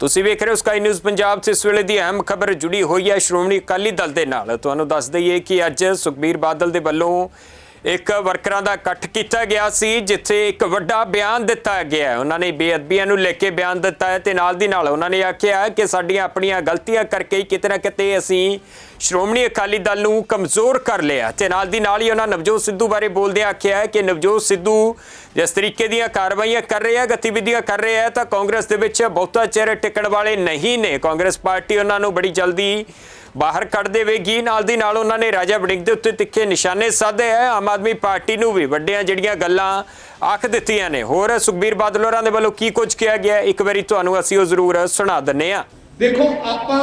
ਤੁਸੀਂ ਵੇਖ ਰਹੇ ਹੋ ਸਕਾਈ ਨਿਊਜ਼ ਪੰਜਾਬ 'ਚ ਇਸ ਵੇਲੇ ਦੀ ਅਹਿਮ ਖਬਰ ਜੁੜੀ ਹੋਈ ਹੈ ਸ਼੍ਰੋਮਣੀ ਅਕਾਲੀ ਦਲ ਦੇ ਨਾਲ। ਤੁਹਾਨੂੰ ਦੱਸ ਦਈਏ ਕਿ ਅੱਜ ਸੁਖਬੀਰ ਬਾਦਲ ਦੇ ਵੱਲੋਂ ਇੱਕ ਵਰਕਰਾਂ ਦਾ ਇਕੱਠ ਕੀਤਾ ਗਿਆ ਸੀ, ਜਿੱਥੇ ਇੱਕ ਵੱਡਾ ਬਿਆਨ ਦਿੱਤਾ ਗਿਆ ਹੈ। ਉਹਨਾਂ ਨੇ ਬੇਅਦਬੀਆਂ ਨੂੰ ਲੈ ਕੇ ਬਿਆਨ ਦਿੱਤਾ ਹੈ ਤੇ ਨਾਲ ਦੀ ਨਾਲ ਉਹਨਾਂ ਨੇ ਆਖਿਆ ਕਿ ਸਾਡੀਆਂ ਆਪਣੀਆਂ ਗਲਤੀਆਂ ਕਰਕੇ ਕਿਤੇ ਨਾ ਕਿਤੇ ਅਸੀਂ ਸ਼੍ਰੋਮਣੀ ਅਕਾਲੀ ਦਲ ਨੂੰ ਕਮਜ਼ੋਰ ਕਰ ਲਿਆ। ਤੇ ਨਾਲ ਦੀ ਨਾਲ ਹੀ ਉਹਨਾਂ ਨਵਜੋਤ ਸਿੱਧੂ ਬਾਰੇ ਬੋਲਦਿਆਂ ਆਖਿਆ ਹੈ ਕਿ ਨਵਜੋਤ ਸਿੱਧੂ ਜਿਸ ਤਰੀਕੇ ਦੀਆਂ ਕਾਰਵਾਈਆਂ ਕਰ ਰਹੇ ਆ, ਗਤੀਵਿਧੀਆਂ ਕਰ ਰਹੇ ਆ, ਤਾਂ ਕਾਂਗਰਸ ਦੇ ਵਿੱਚ ਬਹੁਤਾ ਚਿਹਰੇ ਟਿਕਣ ਵਾਲੇ ਨਹੀਂ ਨੇ। ਕਾਂਗਰਸ ਪਾਰਟੀ ਉਹਨਾਂ ਨੂੰ ਬੜੀ ਜਲਦੀ ਬਾਹਰ ਕੱਢ ਦੇਵੇਗੀ ਨਾਲ ਦੀ ਨਾਲ ਉਹਨਾਂ ਨੇ ਰਾਜਾ ਵੜਿੰਗ ਦੇ ਉੱਤੇ ਤਿੱਖੇ ਨਿਸ਼ਾਨੇ ਸਾਧੇ ਆ ਆਮ ਆਦਮੀ ਪਾਰਟੀ ਨੂੰ ਵੀ ਵੱਡੀਆਂ ਜਿਹੜੀਆਂ ਗੱਲਾਂ ਆਖ ਦਿੱਤੀਆਂ ਨੇ। ਹੋਰ ਸੁਖਬੀਰ ਬਾਦਲ ਹੋਰਾਂ ਦੇ ਵੱਲੋਂ ਕੀ ਕੁਝ ਕਿਹਾ ਗਿਆ? ਇੱਕ ਵਾਰੀ ਤੁਹਾਨੂੰ ਅਸੀਂ ਉਹ ਜ਼ਰੂਰ ਸੁਣਾ ਦਿੰਨੇ ਆ ਦੇਖੋ, ਆਪਾਂ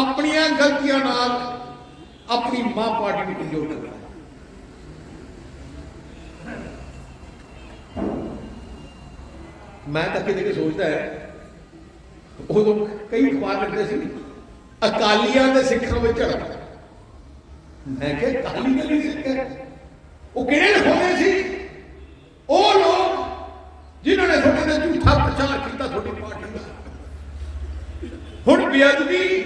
ਆਪਣੀਆਂ ਗਲਤੀਆਂ ਨਾਲ ਆਪਣੀ ਮਾਂ ਪਾਰਟੀ ਨੂੰ ਕਮਜ਼ੋਰ ਕਰਨਾ ਮੈਂ ਤਾਂ ਕਿਤੇ ਕਿ ਸੋਚਦਾ ਹੈ, ਉਦੋਂ ਕਈ ਅਖਬਾਰ ਲਿਖਦੇ ਸੀ ਅਕਾਲੀਆਂ ਦੇ ਸਿੱਖਾਂ ਵਿੱਚ ਝੜਪ ਮੈਂ ਕਿਹਾ, ਅਕਾਲੀ ਦੇ ਲਈ ਸਿੱਖ ਹੈ। ਉਹ ਕਿਹੜੇ ਲਿਖਾਉਂਦੇ ਸੀ? ਉਹ ਲੋਕ ਜਿਨ੍ਹਾਂ ਨੇ ਤੁਹਾਡੇ ਤੇ ਝੂਠਾ ਪ੍ਰਚਾਰ ਕੀਤਾ, ਤੁਹਾਡੀ ਪਾਰਟੀ ਦਾ। ਹੁਣ ਬੇਅਦਬੀ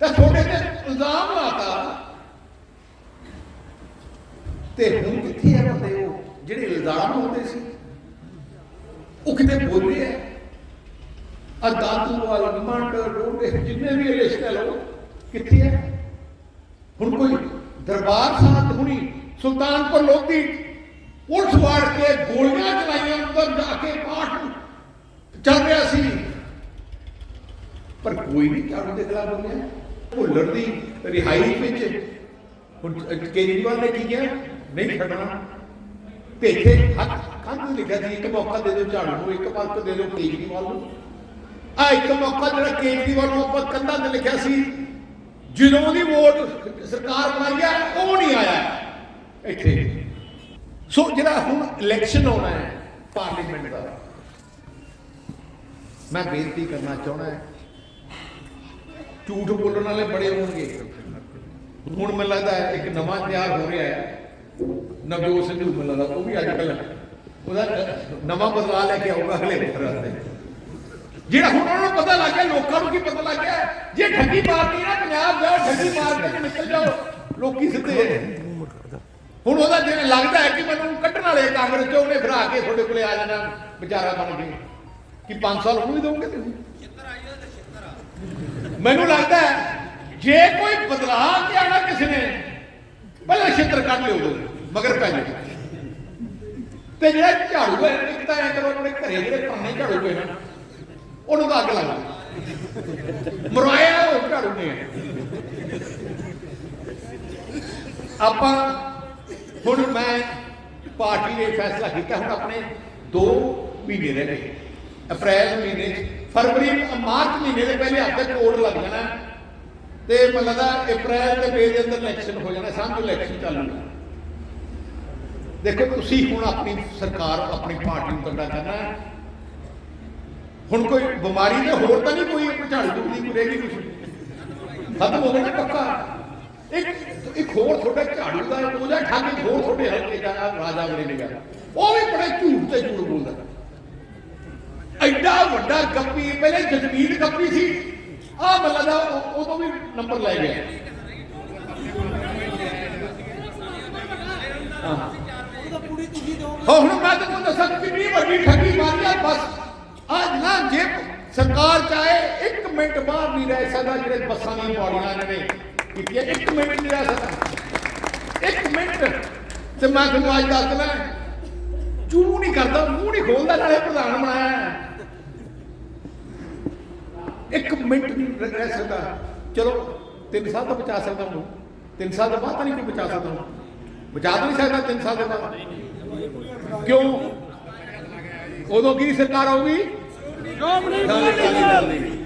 ਤਾਂ ਤੁਹਾਡੇ ਤੇ ਇਲਜ਼ਾਮ ਲਾਤਾ। ਤੇ ਹੁਣ ਕਿੱਥੇ ਆ ਬੰਦੇ ਉਹ? ਜਿਹੜੇ ਇਲਜ਼ਾਮ ਲਾਉਂਦੇ ਸੀ, ਉਹ ਕਿਤੇ ਬੋਲਦੇ ਆ? ਆ ਦਾਦੂ ਵਾਲ ਮੰਡ ਰੋਡੇ ਜਿੰਨੇ ਵੀ ਲਿਸਟ ਲਓ ਕਿੱਥੇ ਆ? ਹੁਣ ਕੋਈ ਦਰਬਾਰ ਸਾਹਿਬ ਹੁਣੀ ਸੁਲਤਾਨਪੁਰ ਲੋਧੀ ਪੁਲਿਸ ਵਾੜ ਕੇ ਗੋਲੀਆਂ ਚਲਾਈਆਂ, ਅੰਦਰ ਜਾ ਕੇ ਪਾਠ ਚੱਲ ਰਿਹਾ ਸੀ। ਪਰ ਕੋਈ ਵੀ ਝਾੜੂ ਦੇ ਖਿਲਾਫ ਬੋਲਿਆ ਭੁੱਲਰ ਦੀ ਰਿਹਾਈ ਵਿੱਚ। ਹੁਣ ਕੇਜਰੀਵਾਲ ਨੇ ਕੀ ਕਿਹਾ? ਨਹੀਂ ਛੱਡਣਾ। ਤੇ ਇੱਥੇ ਹੱਥ ਕੰਧ ਲਿਖਿਆ ਸੀ, ਇੱਕ ਮੌਕਾ ਦੇ ਦਿਓ ਝਾੜੂ ਨੂੰ, ਇੱਕ ਪੱਕ ਦੇ ਦਿਓ ਕੇਜਰੀਵਾਲ ਨੂੰ। ਆ ਇੱਕ ਮੌਕਾ ਜਿਹੜਾ ਕੇਜਰੀਵਾਲ ਨੂੰ ਆਪਾਂ ਕੰਧਾਂ ਤੇ ਲਿਖਿਆ ਸੀ, ਜਦੋਂ ਦੀ ਵੋਟ ਸਰਕਾਰ ਬਣਾਈ ਹੈ ਉਹ ਨਹੀਂ ਆਇਆ ਇੱਥੇ। ਸੋ ਜਿਹੜਾ ਹੁਣ ਇਲੈਕਸ਼ਨ ਆਉਣਾ ਹੈ ਪਾਰਲੀਮੈਂਟ ਦਾ, ਮੈਂ ਬੇਨਤੀ ਕਰਨਾ ਚਾਹੁੰਦਾ ਹਾਂ, ਝੂਠ ਬੋਲਣ ਵਾਲੇ ਬੜੇ ਹੋਣਗੇ। ਹੁਣ ਮੈਨੂੰ ਲੱਗਦਾ ਹੈ, ਇੱਕ ਨਵਾਂ ਤਿਆਰ ਹੋ ਰਿਹਾ ਹੈ। ਨਵਜੋਤ ਸਿੰਘ ਨੂੰ ਮੈਨੂੰ ਲੱਗਦਾ, ਉਹ ਵੀ ਅੱਜ ਕੱਲ ਉਹਦਾ ਨਵਾਂ ਬਦਲਾਅ ਲੈ ਕੇ ਆਊਗਾ ਹਲੇ ਰਾਤੇ ਜਿਹੜਾ ਹੁਣ ਉਹਨਾਂ ਨੂੰ ਪਤਾ ਲੱਗ ਗਿਆ, ਲੋਕਾਂ ਨੂੰ ਕੀ ਪਤਾ ਲੱਗ ਗਿਆ, ਜੇ ਠੱਗੀ ਮਾਰਦੀ ਨਾ ਪੰਜਾਬ ਜਾਓ ਠੱਗੀ ਮਾਰ ਕੇ ਨਿਕਲ ਜਾਓ, ਲੋਕੀ ਸਿੱਧੇ ਹੁਣ ਉਹਦਾ ਜਿਵੇਂ ਲੱਗਦਾ ਹੈ ਕਿ ਮੈਨੂੰ ਕੱਢਣ ਵਾਲੇ ਕਾਂਗਰਸ ਚੋਂ ਉਹਨੇ ਫਿਰਾ ਕੇ ਤੁਹਾਡੇ ਕੋਲੇ ਆ ਜਾਣਾ, ਵਿਚਾਰਾ ਬਣ ਕੇ। ਕਿ 5 ਸਾਲ ਉਹਨੂੰ ਹੀ ਦੋਗੇ ਤੁਸੀਂ? ਮੈਨੂੰ ਲੱਗਦਾ ਜੇ ਕੋਈ ਬਦਲਾਅ ਕੇ ਆਣਾ ਕਿਸੇ ਨੇ, ਪਹਿਲਾਂ ਛਿੱਤਰ ਕੱਢ ਲਿਓ ਮਗਰ ਪੈ ਜਾਓ। ਤੇ ਜਿਹੜਾ ਝਾੜੂ ਹੈ, ਇੱਕ ਤਾਂ ਐ ਕਰੋ, ਆਪਣੇ ਘਰੇ ਜਿਹੜੇ ਪੁਰਾਣੇ ਝਾੜੂ ਪਏ ਨਾ ਉਹਨੂੰ ਤਾਂ ਅੱਗ ਲਾ ਲਓ ਉਹ ਝਾੜੂ ਨੇ ਆਪਾਂ ਹੁਣ ਮੈਂ ਪਾਰਟੀ ਨੇ ਫੈਸਲਾ ਕੀਤਾ, ਹੁਣ ਆਪਣੇ 2 ਮਹੀਨੇ ਰਹਿ ਗਏ। ਅਪ੍ਰੈਲ ਮਹੀਨੇ ਫਰਵਰੀ ਮਾਰਚ ਮਹੀਨੇ ਦੇ ਪਹਿਲੇ ਹਫ਼ਤੇ ਕੋਡ ਲੱਗ ਜਾਣਾ। ਤੇ ਮੈਨੂੰ ਲੱਗਦਾ ਅਪ੍ਰੈਲ ਤੇ ਮਈ ਦੇ ਅੰਦਰ ਇਲੈਕਸ਼ਨ ਹੋ ਜਾਣਾ, ਸਾਂਝ ਇਲੈਕਸ਼ਨ ਚੱਲੂ ਦੇਖੋ, ਤੁਸੀਂ ਹੁਣ ਆਪਣੀ ਸਰਕਾਰ, ਆਪਣੀ ਪਾਰਟੀ ਨੂੰ ਕੰਡਾ ਕਰਨਾ ਹੁਣ ਕੋਈ ਬਿਮਾਰੀ ਤੇ ਹੋਰ ਤਾਂ ਨਹੀਂ ਕੋਈ ਝਾੜੂ ਝੂੜੀ ਕੋਈ ਰਹਿ ਗਈ ਕੁਛ। ਖਤਮ ਹੋ ਗਿਆ ਪੱਕਾ। ਇੱਕ ਇੱਕ ਹੋਰ ਤੁਹਾਡਾ ਝਾੜੂ ਦਾ ਉਹਦਾ ਠੱਗ ਇੱਕ ਹੋਰ ਤੁਹਾਡੇ ਹਲਕੇ ਦਾ ਰਾਜਾ ਬਣੇ ਨੇ ਗਾ ਉਹ ਵੀ ਬੜੇ ਝੂਠ ਤੇ ਝੂਠ ਬੋਲਦਾ। ਐਡਾ ਵੱਡਾ ਗੱਪੀ ਪਹਿਲੇ ਜਜਵੀਰ ਗੱਪੀ ਸੀ। ਆ ਮੱਲਾ ਦਾ ਉਹ ਤੋਂ ਵੀ ਨੰਬਰ ਲੈ ਗਿਆ। ਹਾਂ। ਹੁਣ ਮੈਂ ਤੁਹਾਨੂੰ ਦੱਸਾਂ ਕਿੰਨੀ ਵੱਡੀ ਠੱਗੀ ਮਾਰੀ ਆ ਬਸ। ਨਾ ਜੇ ਸਰਕਾਰ ਚਾਹੇ 1 ਮਿੰਟ ਬਾਹਰ ਨਹੀਂ ਰਹਿ ਸਕਦਾ ਜਿਹੜੇ ਬੱਸਾਂ ਦੀਆਂ ਪੌੜੀਆਂ ਨੇ ਕੀਤੀਆਂ 1 ਮਿੰਟ ਨਹੀਂ ਰਹਿ ਸਕਦਾ। 1 ਮਿੰਟ ਤੇ ਮੈਂ ਤੁਹਾਨੂੰ ਅੱਜ ਦੱਸ ਚੂ ਨਹੀਂ ਕਰਦਾ, ਮੂੰਹ ਨਹੀਂ ਖੋਲਦਾ, ਨਾਲੇ ਪ੍ਰਧਾਨ ਬਣਾਇਆ ਹੈ। ਮਿੰਟ ਨਹੀਂ ਰਹਿ ਸਕਦਾ। ਚਲੋ, ਤਿੰਨ ਸਾਲ ਤਾਂ ਬਚਾ ਸਕਦਾ ਉਹਨੂੰ ਤਿੰਨ ਸਾਲ ਤੋਂ ਬਾਅਦ ਤਾਂ ਨਹੀਂ ਕੋਈ ਬਚਾ ਸਕਦਾ ਉਹਨੂੰ ਬਚਾ ਤਾਂ ਨਹੀਂ ਸਕਦਾ ਤਿੰਨ ਸਾਲ ਦੇ ਬਾਅਦ। ਕਿਉਂ? ਉਦੋਂ ਕੀ ਸਰਕਾਰ ਆਊਗੀ? ਸ਼੍ਰੋਮਣੀ ਅਕਾਲੀ ਦਲ